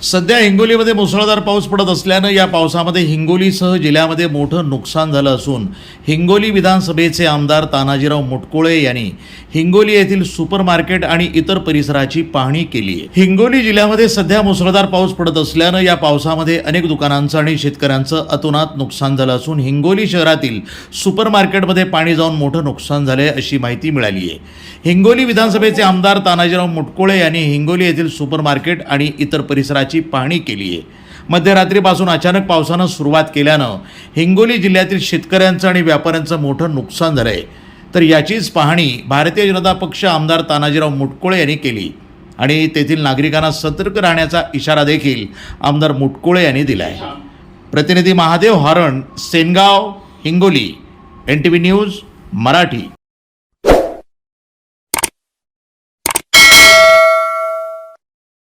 सध्या हिंगोलीमध्ये मुसळधार पाऊस पडत असल्यानं या पावसामध्ये हिंगोलीसह जिल्ह्यामध्ये मोठं नुकसान झालं असून हिंगोली विधानसभेचे आमदार तानाजीराव मुटकुळे यांनी हिंगोली येथील सुपर मार्केट आणि इतर परिसराची पाहणी केली आहे. हिंगोली जिल्ह्यामध्ये सध्या मुसळधार पाऊस पडत असल्यानं या पावसामध्ये अनेक दुकानांचं आणि शेतकऱ्यांचं अतोनात नुकसान झालं असून हिंगोली शहरातील सुपर मार्केटमध्ये पाणी जाऊन मोठं नुकसान झालंय अशी माहिती मिळाली आहे. हिंगोली विधानसभेचे आमदार तानाजीराव मुटकुळे यांनी हिंगोली येथील सुपर मार्केट आणि इतर परिसराची पाहणी केली आहे मध्यरात्रीपासून अचानक पावसानं सुरुवात केल्यानं हिंगोली जिल्ह्यातील शेतकऱ्यांचं आणि व्यापाऱ्यांचं मोठं नुकसान झालं आहे तर याचीच पाहणी भारतीय जनता पक्ष आमदार तानाजीराव मुटकुळे यांनी केली आणि तेथील नागरिकांना सतर्क राहण्याचा इशारा देखील आमदार मुटकुळे यांनी दिला आहे प्रतिनिधी Mahadev Haran Sengaon Hingoli N T V news Marathi.